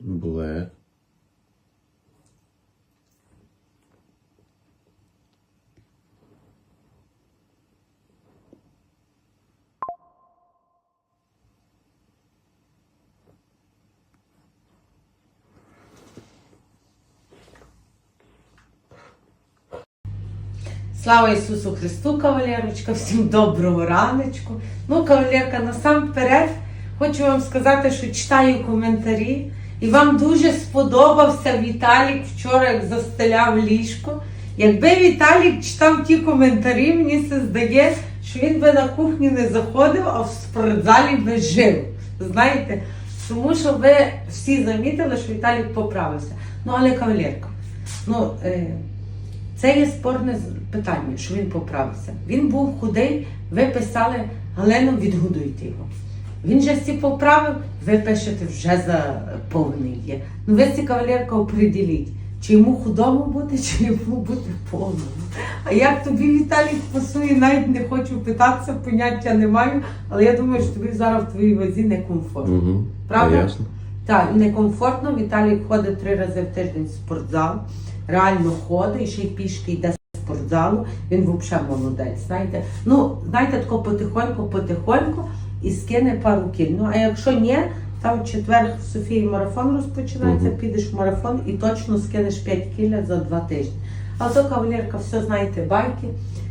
Бле. Слава Ісусу Христу, кавалерочка, всім доброго раночку. Ну, кавалерка, насамперед хочу вам сказати, що читаю коментарі, і вам дуже сподобався Віталік вчора, як застеляв ліжко. Якби Віталік читав ті коментарі, мені це здає, що він би на кухню не заходив, а в спортзалі би жив. Знаєте? Тому що ви всі замітили, що Віталік поправився. Ну, але кавалерка, ну. Е... Це є спорне питання, що він поправився. Він був худий, ви писали Галину, відгодуйте його. Він же всі поправив, ви пишете вже за повний є. Ну ви ці кавалерка оприділіть, чи йому худому бути, чи йому бути повному. А як тобі Віталій пасує, навіть не хочу питатися, поняття не маю, але я думаю, що тобі зараз в твоїй вазі некомфортно. Угу. Правда? Ясно. Так, некомфортно. Віталій ходить три рази в тиждень в спортзал. Реально ходить і ще й пішки йде спортзалу. Він взагалі молодець. Знаєте, ну знаєте, тако потихоньку, потихоньку і скине пару кіль. Ну а якщо ні, там в четвер в Софії марафон розпочинається, підеш в марафон і точно скинеш 5 кіля за два тижні. А то кавалерка, все знаєте, байки.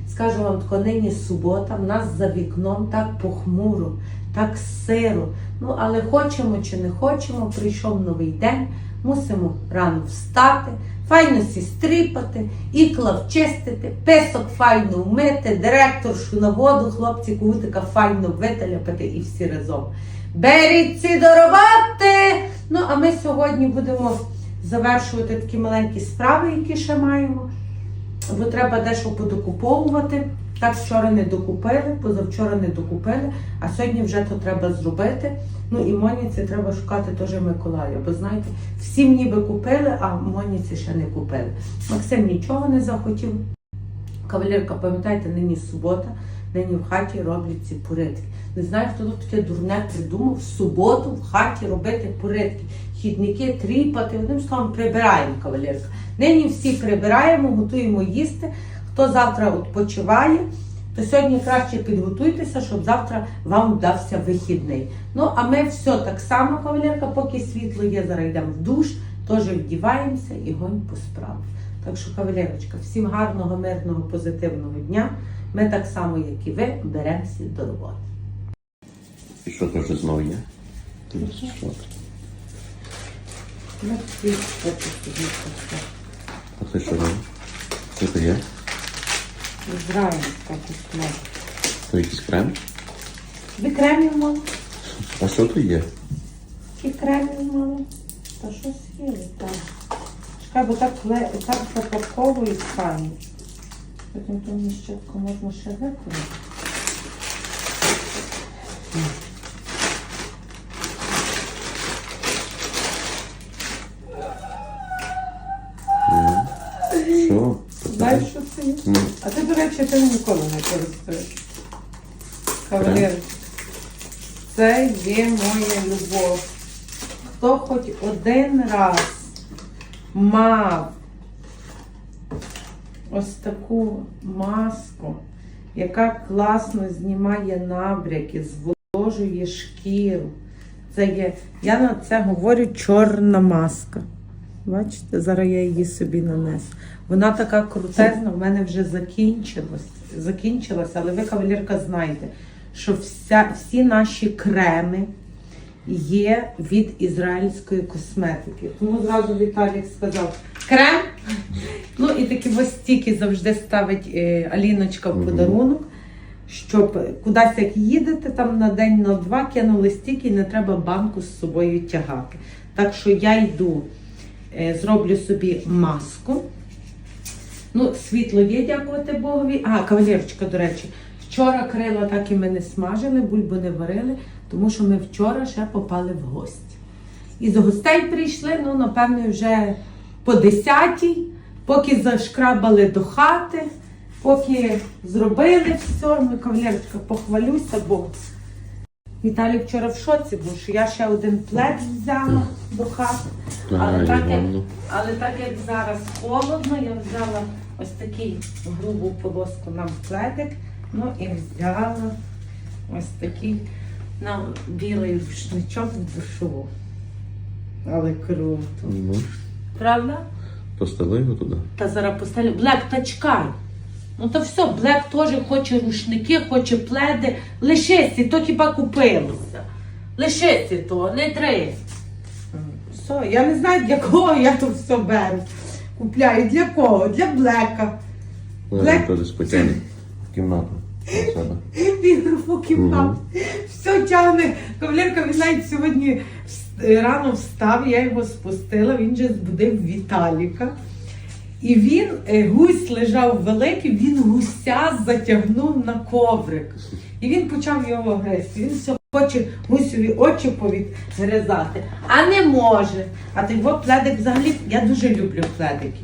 Скажу вам, тако нині субота, в нас за вікном так похмуро, так сиро. Ну, але хочемо чи не хочемо, прийшов новий день, мусимо рано встати, файно сі стріпати, ікла вчистити, песок файно вмити, директоршу на воду, хлопці кутика файно виталяпати і всі разом. Беріться до роботи! Ну, а ми сьогодні будемо завершувати такі маленькі справи, які ще маємо. Бо треба дещо подокуповувати. Так вчора не докупили, позавчора не докупили, а сьогодні вже то треба зробити. Ну і Моніці треба шукати теж Миколая. Бо знаєте, всім ніби купили, а Моніці ще не купили. Максим нічого не захотів. Кавалерка, пам'ятаєте, нині субота, нині в хаті роблять ці поритки. Не знаю, хто тут таке дурне придумав в суботу в хаті робити поритки. Хідники тріпати, одним словом, прибираємо кавалерка. Нині всі прибираємо, готуємо їсти. Хто завтра відпочиває, то сьогодні краще підготуйтеся, щоб завтра вам вдався вихідний. Ну, а ми все так само, кавалерка, поки світло є, зараз йдемо в душ, теж вдіваємося і гонь по справах. Так що, кавалерочка, всім гарного, мирного, позитивного дня. Ми так само, як і ви, беремося до роботи. І що вже знову є? Що? Хочуть собі це. А це що робить? Що то є? Ізраїльська письмо. То якийсь крем? Ви кремів мало? А що то є? Які кремів мало? Та щось є, так. Чекай, бо так, ле- так запаковують самі. Потім то мені щітку можна ще виконати. Знаєш, що це є? Ну, А ти, до речі, ти ніколи не користуєшся. Кавалер, це є моя любов. Хто хоч один раз мав ось таку маску, яка класно знімає набряки, зволожує шкіру. Це є, я на це говорю чорна маска. Бачите, зараз я її собі нанесу. Вона така крутезна, в мене вже закінчилась, закінчилася, але ви, кавалерка, знаєте, що вся, всі наші креми є від ізраїльської косметики. Тому зразу Віталік сказав крем. Ну і такі ось стільки завжди ставить е, Аліночка в подарунок. Щоб кудись як їдете там на день, на два кинули стільки і не треба банку з собою тягати. Так що я йду, зроблю собі маску. Ну, світло є, дякувати Богові. А, кавалерочка, до речі, вчора крила так і ми не смажили, бульбу не варили, тому що ми вчора ще попали в гості. І з гостей прийшли, ну, напевно, вже по 10 поки зашкрабали до хати, поки зробили все, ну, кавалерочка, похвалюся, бо Віталій вчора в шоці був, що я ще один плед взяла до хати. Але так, як, але так як зараз холодно, я взяла ось такий грубу полоску нам пледик, ну і взяла ось такий на білий рушничок в душову. Але круто. Ну, Правда? постели його туди. Та зараз поставлю. Блек, та чекай. Ну то все, Блек теж хоче рушники, хоче пледи. Лишися, то хіба купилося. Лишися то, не треба. Все, я не знаю, для кого я то все беру. Купляю для кого? Для Блека. Ладно, то десь потягне в кімнату. по кімнату. Все тягне. Кавалерка, він навіть сьогодні рано встав, я його спустила, він же збудив Віталіка. І він, е, гусь лежав великий, він гуся затягнув на коврик. І він почав його гризти. Він все хоче гусеві очі повідгризати, а не може. А той його пледик взагалі, я дуже люблю пледики.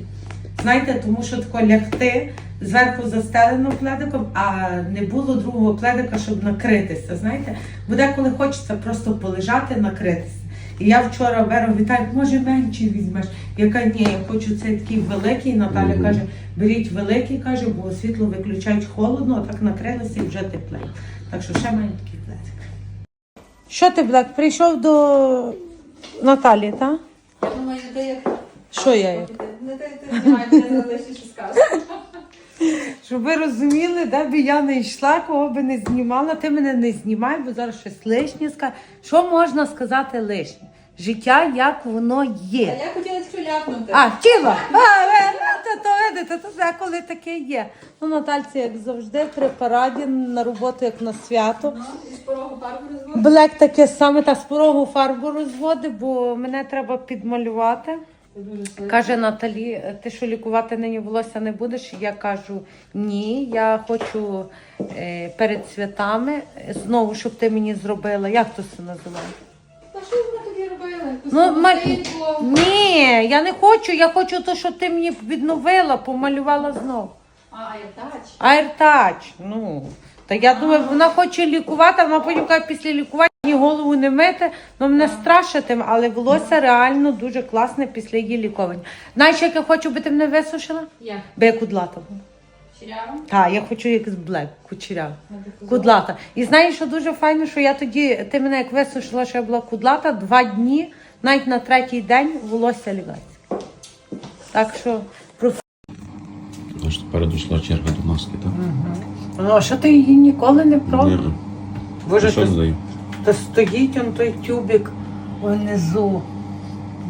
Знаєте, тому що тако лягти зверху застелено пледиком, а не було другого пледика, щоб накритися. Знаєте, бо деколи хочеться просто полежати, накритися. І я вчора Веру Віталік, може менший візьмеш. Я кажу, ні, я хочу цей такий великий. Наталя каже, беріть великий, каже, бо світло виключають холодно, а так накрилися і вже теплее. Так що ще маю такий пледик. Що ти, Блек, прийшов до Наталі, так? Я думаю, не як Що я не те, ти знімаєш, не залишиш скажеш. Щоб ви розуміли, де би я не йшла, кого би не знімала, ти мене не знімай, бо зараз щось лишнє скаже. Що можна сказати лишнє? Життя, як воно А є. я хотіла ляпнути. А, тіло! А, ви, то, то видите, то деколи таке є. Ну, Натальці, як завжди, при параді на роботу, як на свято. Ну, і з порогу фарбу розводиш. Блек таке саме та з порогу фарбу розводить, бо мене треба підмалювати. Дуже. Каже Наталі, ти що лікувати нині волосся не будеш? Я кажу ні, я хочу е, перед святами знову, щоб ти мені зробила. Як то це називає? Та що вона тоді робила? Ну, ма- Ні, я не хочу, я хочу те, що ти мені відновила, помалювала знову. А, айртач. Айртач. Ну. Та я думаю, вона хоче лікувати, а вона потім каже, після лікування ні голову не мити, ну мене страшитиме, але волосся реально дуже класне після її лікування. Знаєш, як я хочу, би ти мене висушила? Як? Би я кудлата була. Так, я хочу як з блек, кучерява. Кудлата. І знаєш, що дуже файно, що я тоді, ти мене як висушила, що я була кудлата, два дні, навіть на третій день волосся лігацьке. Так що, про... Аж тепер дійшла черга до маски, так? ну, а що ти її ніколи не пробував? Ні. Боже, Що ти здаю? Та стоїть он той тюбик внизу.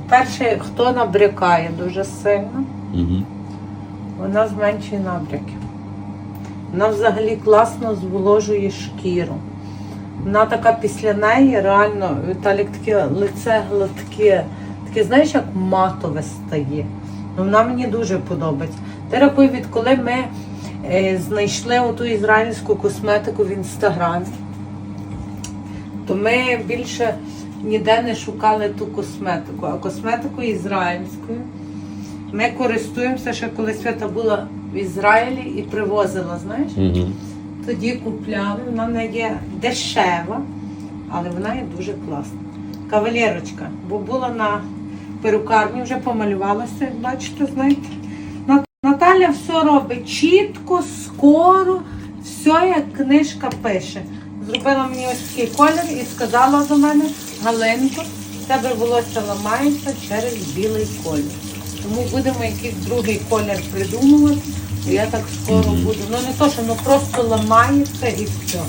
Перше, хто набрякає дуже сильно, Угу. вона зменшує набряки. Вона взагалі класно зволожує шкіру. Вона така після неї реально, Віталік, таке лице гладке, таке, знаєш, як матове стає. Ну, вона мені дуже подобається. Ти рахуй, відколи ми е, знайшли оту ізраїльську косметику в інстаграмі, то ми більше ніде не шукали ту косметику, а косметику ізраїльською. Ми користуємося, ще коли свята була в Ізраїлі і привозила, знаєш? Угу. Тоді купляли, вона не є дешева, але вона є дуже класна. Кавалерочка, бо була на перукарні, вже помалювалася, як бачите, знаєте. Наталя все робить чітко, скоро, все як книжка пише. Зробила мені ось такий колір і сказала до мене, Галинко, в тебе волосся ламається через білий колір. Тому будемо якийсь другий колір придумувати, бо я так скоро буду. Ну не то, що ну просто ламається і все.